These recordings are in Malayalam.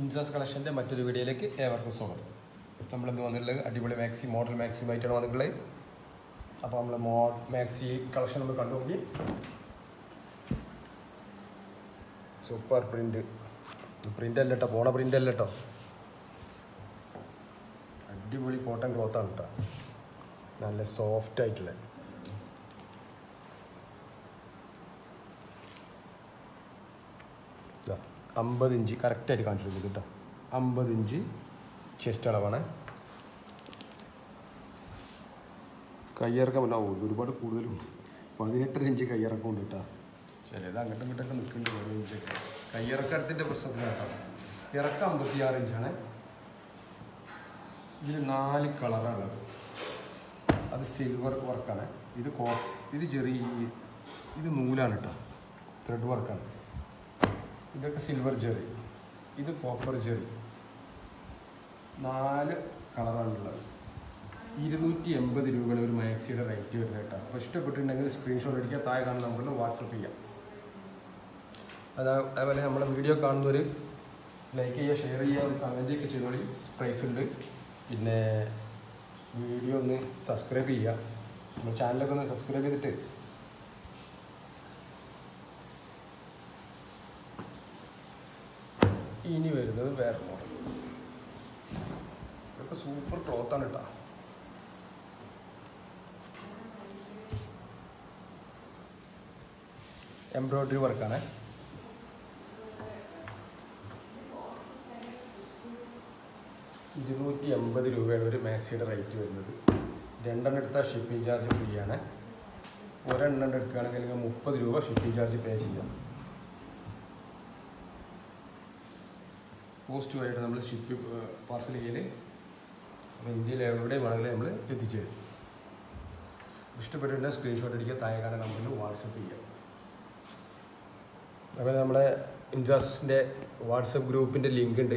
ഇൻസാസ് കളക്ഷന്റെ മറ്റൊരു വീഡിയോയിലേക്ക് ഏവർക്കും സ്വാഗതം. നമ്മളിന്ന് വന്നിട്ടുള്ളത് അടിപൊളി മാക്സി മോഡൽ മാക്സി ആയിട്ടാണ് വന്നിട്ടുള്ളത്. അപ്പോൾ നമ്മൾ മോ മാക്സി കളക്ഷൻ നമ്മൾ കണ്ടു നോക്കി. സൂപ്പർ പ്രിന്റ് പ്രിന്റ് അല്ല കേട്ടോ പോണ പ്രിന്റ് അല്ല കേട്ടോ അടിപൊളി കോട്ടൺ ക്ലോത്താണ് കേട്ടോ നല്ല സോഫ്റ്റ് ആയിട്ടുള്ള ഇതാ അമ്പത് ഇഞ്ച് കറക്റ്റായിട്ട് കാണിച്ചു കൊടുക്കും കേട്ടോ. അമ്പത് ഇഞ്ച് ചെസ്റ്റ് അളവാണ്. കയ്യിറക്കം ഉണ്ടാവും. ഒരുപാട് കൂടുതലും പതിനെട്ടര ഇഞ്ച് കയ്യിറക്കം ഉണ്ട് കേട്ടോ. ചിലത് അങ്ങോട്ടും ഇങ്ങോട്ടൊക്കെ നിൽക്കുന്നുണ്ട് ഓരോ ഇഞ്ചൊക്കെ കയ്യിറക്കത്തിന്റെ പ്രശ്നത്തിന് കേട്ടോ. ഇറക്കം അമ്പത്തിയാറ് ഇഞ്ചാണ്. ഇതിൽ നാല് കളറാണ് അത് സിൽവർ വർക്കാണ് ഇത് കോ ഇത് ചെറിയ ഇത് നൂലാണ് കേട്ടോ. ത്രെഡ് വർക്കാണ് ഇതൊക്കെ സിൽവർ ജെറി ഇത് കോപ്പർ ജെറി നാല് കളറാണുള്ളത് ഇരുന്നൂറ്റി എൺപത് രൂപയുടെ ഒരു മാക്സിയുടെ റേറ്റ് വരുന്നത് കേട്ടോ. അപ്പോൾ ഇഷ്ടപ്പെട്ടിട്ടുണ്ടെങ്കിൽ സ്ക്രീൻഷോട്ട് അടിക്കുക താഴെ കാണുന്ന നമ്പറിൽ വാട്സപ്പ് ചെയ്യാം. അതാ അതേപോലെ നമ്മുടെ വീഡിയോ കാണുന്നവർ ലൈക്ക് ചെയ്യുക ഷെയർ ചെയ്യുക കമന്റ് ഒക്കെ ചെയ്തോളി. പ്രൈസ് ഉണ്ട്. പിന്നെ വീഡിയോ ഒന്ന് സബ്സ്ക്രൈബ് ചെയ്യുക. നമ്മുടെ ചാനലൊക്കെ ഒന്ന് സബ്സ്ക്രൈബ് ചെയ്തിട്ട് ഇനി വരുന്നത് വേറെ മോഡൽ ഇതൊക്കെ സൂപ്പർ ക്ലോത്താണ് കേട്ടോ എംബ്രോയ്ഡറി വർക്കാണ് ഇരുന്നൂറ്റി എൺപത് രൂപയാണ് ഒരു മാക്സിയുടെ റേറ്റ് വരുന്നത്. രണ്ടെണ്ണം എടുത്താൽ ഷിപ്പിംഗ് ചാർജ് ഫ്രീ ആണ്. ഒരെണ്ണം എടുക്കുകയാണെങ്കിൽ മുപ്പത് രൂപ ഷിപ്പിംഗ് ചാർജ് പേ ചെയ്യാം. പോസ്റ്റ് ആയിട്ട് നമ്മൾ ഷിപ്പ് പാർസൽ ചെയ്യൽ അപ്പോൾ ഇന്ത്യയിൽ എവിടെ വേണമെങ്കിലും നമ്മൾ എത്തിച്ചു തരും. സ്ക്രീൻഷോട്ട് അടിക്കുക താഴെ കാണാൻ നമ്പറിൽ വാട്സപ്പ് ചെയ്യാം അതുപോലെ നമ്മുടെ ഇൻജാസിന്റെ വാട്സപ്പ് ഗ്രൂപ്പിന്റെ ലിങ്ക് ഉണ്ട്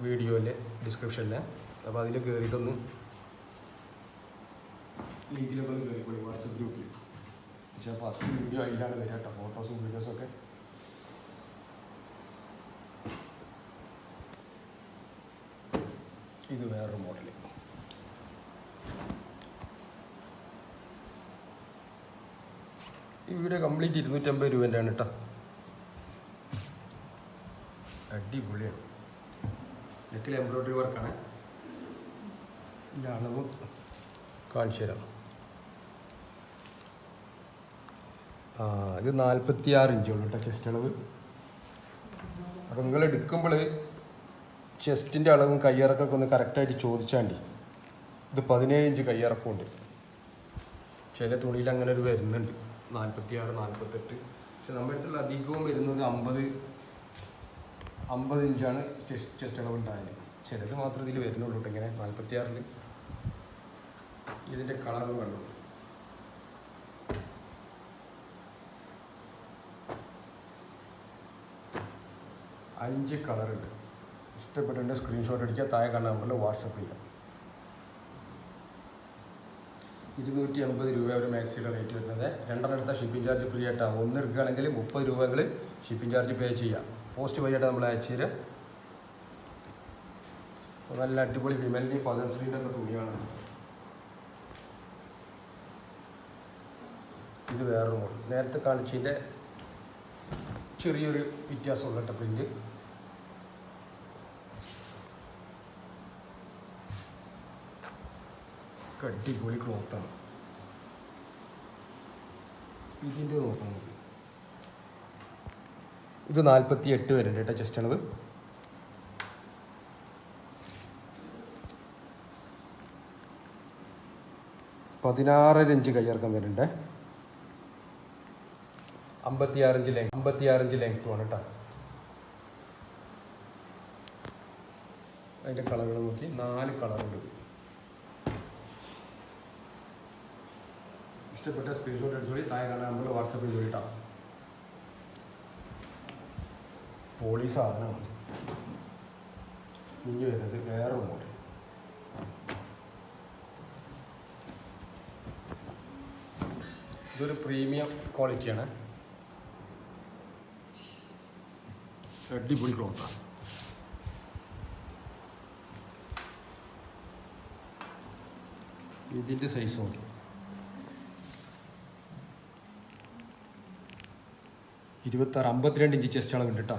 വീഡിയോയിൽ ഡിസ്ക്രിപ്ഷനിൽ അപ്പോൾ അതിൽ കയറിയിട്ടൊന്ന് ലിങ്കിലൊക്കെ ഒന്ന് കയറിക്കോളി വാട്സപ്പ് ഗ്രൂപ്പിൽ പക്ഷേ ഫസ്റ്റ് വീഡിയോ അതിലാണ് വരിക കേട്ടോ ഫോട്ടോസും വീഡിയോസൊക്കെ ഇത് വേറൊരു മോഡൽ ഈ വീഡിയോ കംപ്ലീറ്റ് ഇരുന്നൂറ്റമ്പത് രൂപേന്റെ ആണ് കേട്ടോ അടിപൊളിയാണ് നെക്കിൽ എംബ്രോയ്ഡറി വർക്കാണ് ഇതിന്റെ അളവ് കാണിച്ചു തരാം. ആ ഇത് നാൽപ്പത്തി ആറ് ഇഞ്ചുള്ളൂ കേട്ടോ ചെസ്റ്റ് അളവ്. അപ്പം നിങ്ങൾ എടുക്കുമ്പോൾ ചെസ്റ്റിന്റെ അളവും കയ്യിറക്കൊക്കെ ഒന്ന് കറക്റ്റായിട്ട് ചോദിച്ചാണ്ടി. ഇത് പതിനേഴ് ഇഞ്ച് കയ്യിറക്കമുണ്ട് ചില തുണിയിൽ അങ്ങനെ ഒരു വരുന്നുണ്ട്. നാൽപ്പത്തി ആറ് നാൽപ്പത്തെട്ട് പക്ഷെ നമ്മുടെ അടുത്തുള്ള അധികവും വരുന്നത് അമ്പത് അമ്പത് ഇഞ്ചാണ് ചെസ്റ്റ് അളവ് ഉണ്ടായത്. ചിലത് മാത്രം ഇതിൽ വരുന്നുള്ളൂ കേട്ടോ ഇങ്ങനെ നാൽപ്പത്തി ആറിൽ ഇതിന്റെ കളർ കണ്ടു? അഞ്ച് കളറുണ്ട് ഇഷ്ടപ്പെട്ടിട്ടുണ്ടെങ്കിൽ സ്ക്രീൻഷോട്ട് അടിക്കുക താഴെ കാണുന്ന നമ്പറിൽ വാട്സപ്പ് ചെയ്യാം ഇരുന്നൂറ്റി അമ്പത് രൂപ ഒരു മാക്സിയുടെ റേറ്റ് വരുന്നത്. രണ്ടെണ്ണം എടുത്താൽ ഷിപ്പിംഗ് ചാർജ് ഫ്രീ ആയിട്ടാണ് ഒന്ന് എടുക്കുകയാണെങ്കിൽ മുപ്പത് രൂപകൾ ഷിപ്പിംഗ് ചാർജ് പേ ചെയ്യാം. പോസ്റ്റ് വഴിയായിട്ട് നമ്മൾ അയച്ചു തരാം. നല്ല അടിപൊളി വിമലിന്റെയും പദംശ്രീന്റെ ഒക്കെ തുണിയാണ്. ഇത് വേറൊരു മോഡൽ നേരത്തെ കാണിച്ചതിന്റെ ചെറിയൊരു വ്യത്യാസമുള്ള കേട്ടോ പ്രിന്റ് അടിപൊളി ക്ലോത്താണ് ഇതിന്റെ നോക്കാം നമുക്ക്. ഇത് നാൽപ്പത്തി എട്ട് വരുന്നുണ്ട് കേട്ടോ ചെസ്റ്റ് അളവ് പതിനാറര ഇഞ്ച് കയ്യിറക്കം വരുന്നുണ്ട് അമ്പത്തിയാറ് ഇഞ്ച് ലെങ്ത് അമ്പത്തിയാറ് ഇഞ്ച് ലെങ്ത് ആണ് കേട്ടോ അതിന്റെ കളറുകൾ നോക്കി. നാല് കളറുണ്ട് ഇഷ്ടപ്പെട്ട സ്ക്രീൻഷോട്ട് അടിച്ചോളി താഴെ കാണാൻ നമ്മൾ വാട്സപ്പിൽ കൂടിയിട്ടാ പോളി സാധനമാണ് ഇനി വരുന്നത് വേറെ മോഡൽ ഇതൊരു പ്രീമിയം ക്വാളിറ്റിയാണ് അടിപൊളി ക്ലോത്താണ് ഇതിന്റെ സൈസ് നോക്കി. ഇരുപത്താറ് അമ്പത്തിരണ്ട് ഇഞ്ച് ചെസ്റ്റ് അളവുണ്ട് കേട്ടോ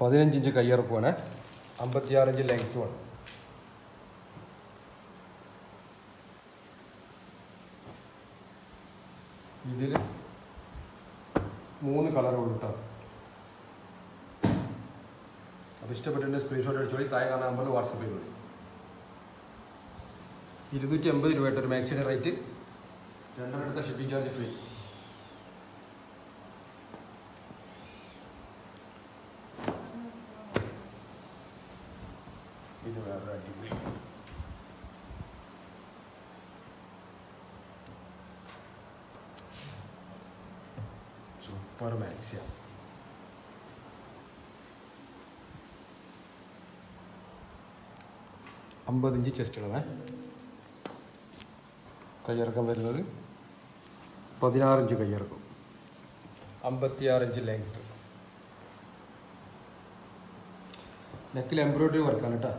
പതിനഞ്ച് ഇഞ്ച് കയ്യിറക്കുവാണ്. അമ്പത്തിയാറ് ഇഞ്ച് ലെങ്ത്തുമാണ് ഇതിൽ മൂന്ന് കളറുള്ളൂ കേട്ടോ അപ്പോൾ ഇഷ്ടപ്പെട്ടിട്ട് സ്ക്രീൻഷോട്ട് അടിച്ചോളി. താഴെ കാണാൻ നമ്പറിൽ വാട്സപ്പ് ചെയ്തോളി. ഇരുന്നൂറ്റി അമ്പത് രൂപയായിട്ട് ഒരു മാക്സിന്റെ റേറ്റ് രണ്ടെണ്ണം എടുത്ത ഷിപ്പിംഗ് ചാർജ് ഫ്രീ ഇത് വേറൊരു അടിപൊളി സൂപ്പർ മാക്സിയാണ് അമ്പത് ഇഞ്ച് ചെസ്റ്റ് ഉള്ളതേ കയ്യിറക്കം വരുന്നത് പതിനാറിഞ്ച് കയ്യിറക്കം. അമ്പത്തിയാറിഞ്ച് ലെങ്ത് നെക്കിൽ എംബ്രോയിഡറി വർക്കാണ് കേട്ടോ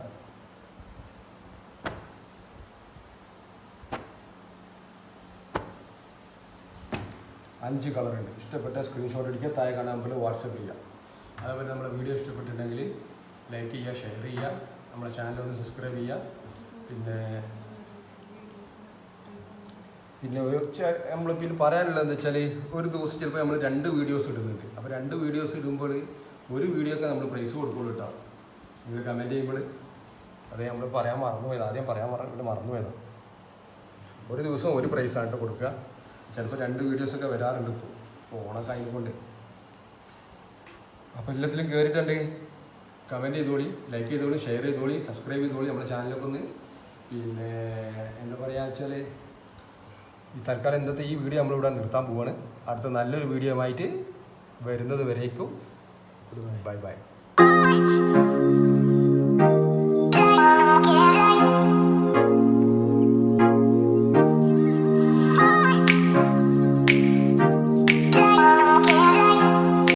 അഞ്ച് കളറുണ്ട് ഇഷ്ടപ്പെട്ട സ്ക്രീൻഷോട്ട് അടിക്കുക താഴെ കാണാൻ നമ്പറിൽ വാട്സപ്പ് ചെയ്യാം അതേപോലെ നമ്മുടെ വീഡിയോ ഇഷ്ടപ്പെട്ടിട്ടുണ്ടെങ്കിൽ ലൈക്ക് ചെയ്യുക ഷെയർ ചെയ്യുക. നമ്മുടെ ചാനൽ ഒന്ന് സബ്സ്ക്രൈബ് ചെയ്യുക. പിന്നെ പിന്നെ ഒരു ഇതിൽ പറയാനുള്ളത് എന്താ വെച്ചാൽ ഒരു ദിവസം ചിലപ്പോൾ നമ്മൾ രണ്ട് വീഡിയോസ് ഇടുന്നുണ്ട്. അപ്പോൾ രണ്ട് വീഡിയോസ് ഇടുമ്പോൾ ഒരു വീഡിയോ ഒക്കെ നമ്മൾ പ്രൈസ് കൊടുക്കുള്ളൂ കേട്ടോ നിങ്ങൾ കമന്റ് ചെയ്യുമ്പോൾ അത് നമ്മൾ പറയാൻ മറന്നുപോയത്. ആദ്യം പറയാൻ മറന്നു മറന്നുപോയത്. ഒരു ദിവസം ഒരു പ്രൈസാണ് കേട്ടോ കൊടുക്കുക ചിലപ്പോൾ രണ്ട് വീഡിയോസൊക്കെ വരാറുണ്ട് ഇപ്പോൾ ഓണൊക്കെ ആയതുകൊണ്ട്. അപ്പോൾ എല്ലാത്തിലും കയറിയിട്ടുണ്ട് കമന്റ് ചെയ്തോളി ലൈക്ക് ചെയ്തോളി ഷെയർ ചെയ്തോളി സബ്സ്ക്രൈബ് ചെയ്തോളി. നമ്മുടെ ചാനലൊക്കെ ഒന്ന്. പിന്നെ എന്താ പറയുക വെച്ചാൽ ഈ തൽക്കാലം ഇന്നത്തെ ഈ വീഡിയോ നമ്മളിവിടെ നിർത്താൻ പോവാണ്. അടുത്ത നല്ലൊരു വീഡിയോ ആയിട്ട് വരുന്നത് വരേക്കും. Bye bye